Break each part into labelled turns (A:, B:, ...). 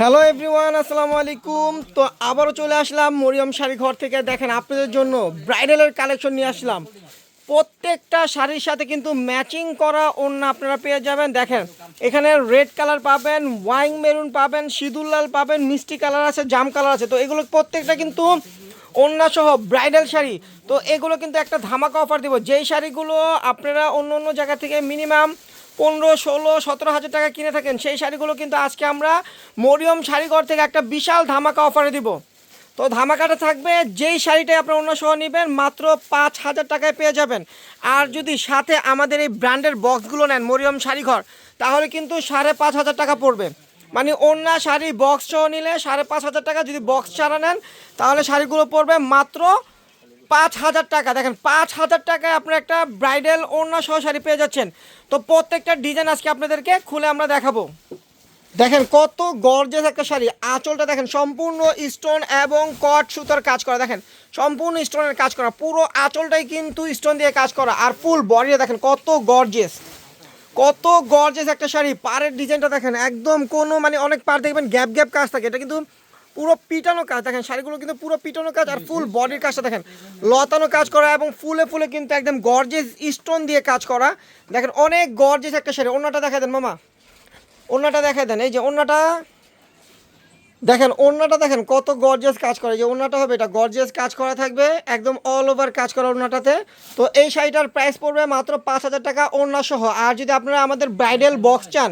A: Hello everyone আসসালামু আলাইকুম। তো আবারও চলে আসলাম মরিয়ম শাড়ি ঘর থেকে। দেখেন আপনাদের জন্য ব্রাইডালের কালেকশন নিয়ে আসলাম। প্রত্যেকটা শাড়ির সাথে কিন্তু ম্যাচিং করা ওড়না আপনারা পেয়ে যাবেন। দেখেন, এখানে রেড কালার পাবেন ওয়াইং মেরুন পাবেন, সিঁদুর লাল পাবেন, মিষ্টি কালার আছে, জাম কালার আছে। তো এগুলো প্রত্যেকটা কিন্তু ওড়না সহ ব্রাইডাল শাড়ি। তো এগুলো কিন্তু একটা ধামাকা অফার দিব। যেই শাড়িগুলো আপনারা অন্য অন্য জায়গা থেকে মিনিমাম পনেরো, ষোলো, সতেরো হাজার টাকা কিনে থাকেন। সেই শাড়িগুলো কিন্তু আজকে আমরা মরিয়ম শাড়িঘর থেকে একটা বিশাল ধামাকা অফারে দিব। তো ধামাকাটা থাকবে, যেই শাড়িটাই আপনার অন্য সহ নেবেন, মাত্র পাঁচ হাজার টাকায় পেয়ে যাবেন। আর যদি সাথে আমাদের এই ব্র্যান্ডের বক্সগুলো নেন, মরিয়ম শাড়িঘর, তাহলে কিন্তু সাড়ে পাঁচ হাজার টাকা পড়বে। মানে অন্য শাড়ি বক্স সহ নিলে সাড়ে পাঁচ হাজার টাকা যদি বক্স ছাড়া নেন, তাহলে শাড়িগুলো পড়বে মাত্র পাঁচ হাজার টাকা। দেখেন, পাঁচ হাজার টাকায় আপনার একটা ব্রাইডাল ওড়না সহ শাড়ি পেয়ে যাচ্ছেন। তো প্রত্যেকটা ডিজাইন আজকে আপনাদেরকে খুলে আমরা দেখাবো। দেখেন, কত গর্জেস একটা শাড়ি। আঁচলটা দেখেন, সম্পূর্ণ স্টোন এবং কট সুতার কাজ করা। দেখেন, সম্পূর্ণ স্টোনের কাজ করা। পুরো আঁচলটাই কিন্তু স্টোন দিয়ে কাজ করা। আর ফুল বডিটা দেখেন, কত গর্জেস কত গর্জেস একটা শাড়ি। পাড়ের ডিজাইনটা দেখেন, একদম কোনো মানে অনেক পার দেখবেন, গ্যাপ গ্যাপ কাজ থাকে। এটা কিন্তু পুরো পিটানো কাজ দেখেন শাড়িগুলো কিন্তু পুরো পিটানো কাজ আর ফুল বডির কাজটা দেখেন। লতানো কাজ করা এবং ফুলে ফুলে কিন্তু একদম গর্জেস স্টোন দিয়ে কাজ করা। দেখেন অনেক গর্জেস একটা শাড়ি। অন্যটা দেখা দেন মামা। অন্যটা দেখা দেন। এই যে অন্যটা দেখেন ওড়নাটা দেখেন কত গর্জেস কাজ করে। যে ওড়নাটা হবে এটা গর্জেস কাজ করা থাকবে একদম অল ওভার কাজ করা ওড়নাটাতে। তো এই শাড়িটার প্রাইস পড়বে মাত্র পাঁচ হাজার টাকা ওড়না সহ আর যদি আপনারা আমাদের ব্রাইডাল বক্স চান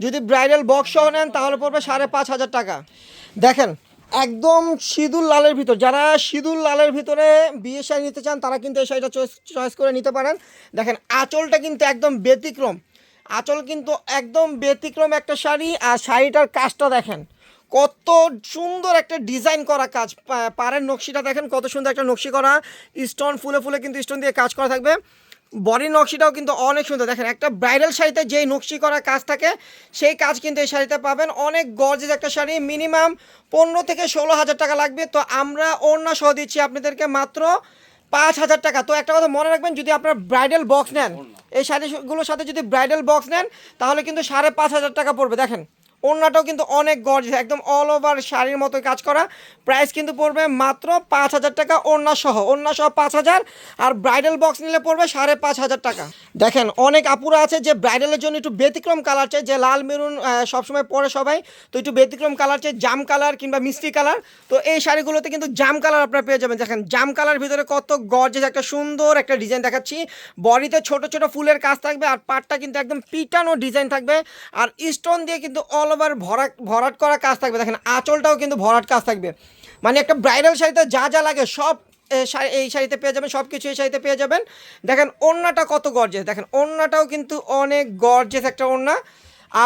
A: যদি ব্রাইডাল বক্স সহ নেন তাহলে পড়বে সাড়ে পাঁচ হাজার টাকা। দেখেন, একদম সিঁদুর লালের ভিতর। যারা সিঁদুর লালের ভিতরে বিয়ে শাড়ি নিতে চান, তারা কিন্তু এই শাড়িটা চয়েস চয়েস করে নিতে পারেন। দেখেন, আঁচলটা কিন্তু একদম ব্যতিক্রম। আঁচল কিন্তু একদম ব্যতিক্রম একটা শাড়ি, আর শাড়িটার কাজটা দেখেন, কত সুন্দর একটা ডিজাইন করা কাজ। পাড়ের নকশিটা দেখেন, কত সুন্দর একটা নকশি করা। স্টোন, ফুলে ফুলে কিন্তু স্টোন দিয়ে কাজ করা থাকবে। বডি নকশিটাও কিন্তু অনেক সুন্দর। দেখেন একটা ব্রাইডাল শাড়িতে যেই নকশি করা কাজ থাকে সেই কাজ কিন্তু এই শাড়িতে পাবেন। অনেক গর্জেস একটা শাড়ি মিনিমাম পনেরো থেকে ষোলো হাজার টাকা লাগবে। তো আমরা ওড়না সহ দিচ্ছি আপনাদেরকে মাত্র পাঁচ হাজার টাকা। তো একটা কথা মনে রাখবেন যদি আপনার ব্রাইডাল বক্স নেন এই শাড়িগুলোর সাথে যদি ব্রাইডাল বক্স নেন তাহলে কিন্তু সাড়ে পাঁচ হাজার টাকা পড়বে। দেখেন ওড়নাটাও কিন্তু অনেক গর্জ একদম অল ওভার শাড়ির মতো কাজ করা। প্রাইস কিন্তু পড়বে মাত্র পাঁচ হাজার টাকা ওড়না সহ। ওড়না সহ পাঁচ হাজার, আর ব্রাইডাল বক্স নিলে পড়বে সাড়ে পাঁচ হাজার টাকা। দেখেন, অনেক আপুরা আছে যে ব্রাইডালের জন্য একটু ব্যতিক্রম কালার চাই, যে লাল, মেরুন সবসময় পরে সবাই, তো একটু ব্যতিক্রম কালার চাই, জাম কালার কিংবা মিষ্টি কালার তো এই শাড়িগুলোতে কিন্তু জাম কালার আপনারা পেয়ে যাবেন। দেখেন, জাম কালার ভিতরে কত গর্জেস একটা সুন্দর একটা ডিজাইন দেখাচ্ছি। বডিতে ছোট ছোট ফুলের কাজ থাকবে, আর পাটটা কিন্তু একদম পিটানো ডিজাইন থাকবে। আর স্টোন দিয়ে কিন্তু অল ওভার ভরাট ভরাট করা কাজ থাকবে। দেখেন, আঁচলটাও কিন্তু ভরাট কাজ থাকবে। মানে একটা ব্রাইডাল শাড়িতে যা যা লাগে সব এই শাড়িতে পেয়ে যাবেন, সব কিছু এই শাড়িতে পেয়ে যাবেন। দেখেন, ওড়নাটা কত গর্জেস দেখেন, ওড়নাটাও কিন্তু অনেক গর্জেস একটা ওড়না।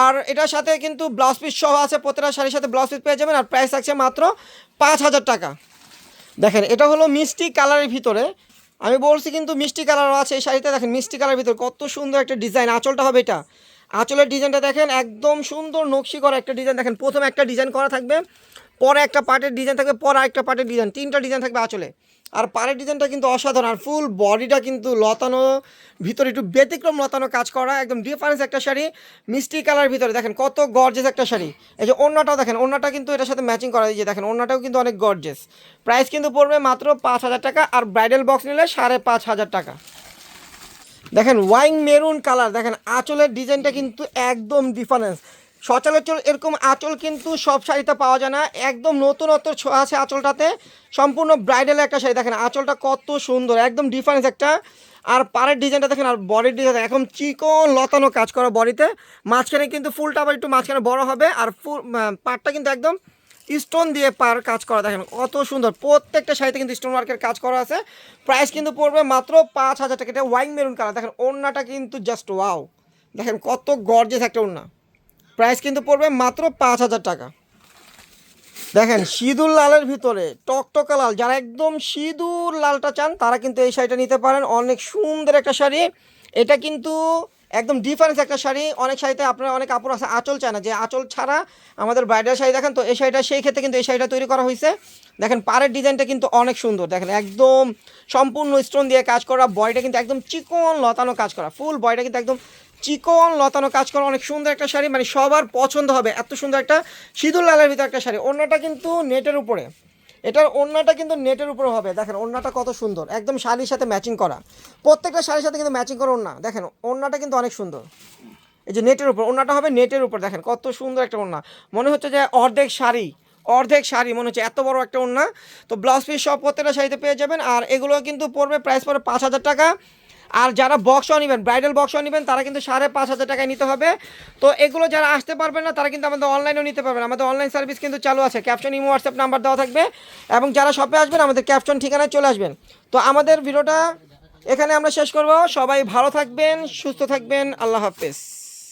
A: আর এটার সাথে কিন্তু ব্লাউজ পিস সহ আছে প্রত্যেকটা শাড়ির সাথে ব্লাউজ পিস পেয়ে যাবেন। আর প্রাইস থাকছে মাত্র পাঁচ হাজার টাকা। দেখেন, এটা হলো মিষ্টি কালারের ভিতরে। আমি বলছি কিন্তু মিষ্টি কালারও আছে এই শাড়িতে। দেখেন, মিষ্টি কালারের ভিতরে কত সুন্দর একটা ডিজাইন আঁচলটা হবে এটা। আঁচলের ডিজাইনটা দেখেন, একদম সুন্দর নকশি করা একটা ডিজাইন দেখেন। প্রথমে একটা ডিজাইন করা থাকবে, পরে একটা পার্টের ডিজাইন থাকবে, পরে একটা পার্টের ডিজাইন তিনটা ডিজাইন থাকবে আঁচলে। আর পাড়ের ডিজাইনটা কিন্তু অসাধারণ, আর ফুল বডিটা কিন্তু লতানো, ভিতরে একটু ব্যতিক্রম লতানো কাজ করা, একদম ডিফারেন্স একটা শাড়ি, মিষ্টি কালার ভিতরে দেখেন, কত গর্জেস একটা শাড়ি। এই যে অন্যটাও দেখেন অন্যটা কিন্তু এটার সাথে ম্যাচিং করা যে দেখেন অন্যটাও কিন্তু অনেক গর্জেস প্রাইস কিন্তু পড়বে মাত্র পাঁচ হাজার টাকা, আর ব্রাইডাল বক্স নিলে সাড়ে পাঁচ হাজার টাকা। দেখেন ওয়াইং মেরুন কালার, দেখেন আঁচলের ডিজাইনটা কিন্তু একদম ডিফারেন্স সচরাচর এরকম আঁচল কিন্তু সব শাড়িতে পাওয়া যায় না, একদম নতুনত্ব আছে আঁচলটাতে, সম্পূর্ণ ব্রাইডাল একটা শাড়ি। দেখেন আঁচলটা কত সুন্দর, একদম ডিফারেন্স একটা। আর পাড়ের ডিজাইনটা দেখেন, আর বডির ডিজাইন একদম চিকন লতানো কাজ করা বডিতে। মাঝখানে কিন্তু ফুলটা আবার একটু মাঝখানে বড় হবে, আর ফুল পাড়টা কিন্তু একদম স্টোন দিয়ে পার কাজ করা, দেখেন কত সুন্দর। প্রত্যেকটা শাড়িতে কিন্তু স্টোন ওয়ার্কের কাজ করা আছে। প্রাইস কিন্তু পড়বে মাত্র পাঁচ হাজার টাকা। এটা ওয়াইন মেরুন কালার দেখেন ওড়নাটা কিন্তু জাস্ট ওয়াও দেখেন কত গর্জেস একটা ওড়না। প্রাইস কিন্তু পড়বে মাত্র পাঁচ হাজার টাকা। দেখেন সিঁদুর লালের ভিতরে, টকটকা লাল। যারা একদম সিঁদুর লালটা চান, তারা কিন্তু এই শাড়িটা নিতে পারেন। অনেক সুন্দর একটা শাড়ি। এটা কিন্তু একদম ডিফারেন্স একটা শাড়ি। অনেক শাড়িতে আপনারা অনেক কাপড় আছে, আঁচল চায় না। যে আঁচল ছাড়া আমাদের ব্রাইডাল শাড়ি দেখেন তো, এই শাড়িটা সেই ক্ষেত্রে কিন্তু এই শাড়িটা তৈরি করা হয়েছে। দেখেন পাড়ের ডিজাইনটা কিন্তু অনেক সুন্দর। দেখেন একদম সম্পূর্ণ স্টোন দিয়ে কাজ করা বয়টা কিন্তু একদম চিকন লতানো কাজ করা। ফুল বয়টা কিন্তু একদম চিকন লতানো কাজ করা। অনেক সুন্দর একটা শাড়ি মানে সবার পছন্দ হবে। এত সুন্দর একটা সিঁদুর লালের ভিতরে একটা শাড়ি। অন্যটা কিন্তু নেটের উপরে। এটার ওড়নাটা কিন্তু নেটের উপর হবে, দেখেন ওড়নাটা কত সুন্দর, একদম শাড়ির সাথে ম্যাচিং করা। প্রত্যেকটা শাড়ির সাথে কিন্তু ম্যাচিং করা ওড়না, দেখেন ওড়নাটা কিন্তু অনেক সুন্দর। এই যে নেটের উপর, ওড়নাটা হবে নেটের উপর, দেখেন কত সুন্দর একটা ওড়না। মনে হচ্ছে যে অর্ধেক শাড়ি অর্ধেক শাড়ি, মনে হচ্ছে এত বড় একটা ওড়না। তো ব্লাউজ পিস সব প্রত্যেকটা শাড়িতে পেয়ে যাবেন, আর এগুলো কিন্তু পড়বে প্রাইস পড়বে পাঁচ হাজার টাকা। আর যারা বক্সও নেবেন ব্রাইডাল বক্সও নেবেন, তারা কিন্তু সাড়ে পাঁচ হাজার টাকায় নিতে হবে। তো এগুলো যারা আসতে পারবেন না, তারা কিন্তু আমাদের অনলাইনেও নিতে পারবেন। আমাদের অনলাইন সার্ভিস কিন্তু চালু আছে। ক্যাপশন ইমো হোয়াটসঅ্যাপ নাম্বার দেওয়া থাকবে। এবং যারা শপে আসবেন, আমাদের ক্যাপশন ঠিকানায় চলে আসবেন। তো আমাদের ভিডিওটা এখানে আমরা শেষ করব। সবাই ভালো থাকবেন, সুস্থ থাকবেন। আল্লাহ হাফেজ।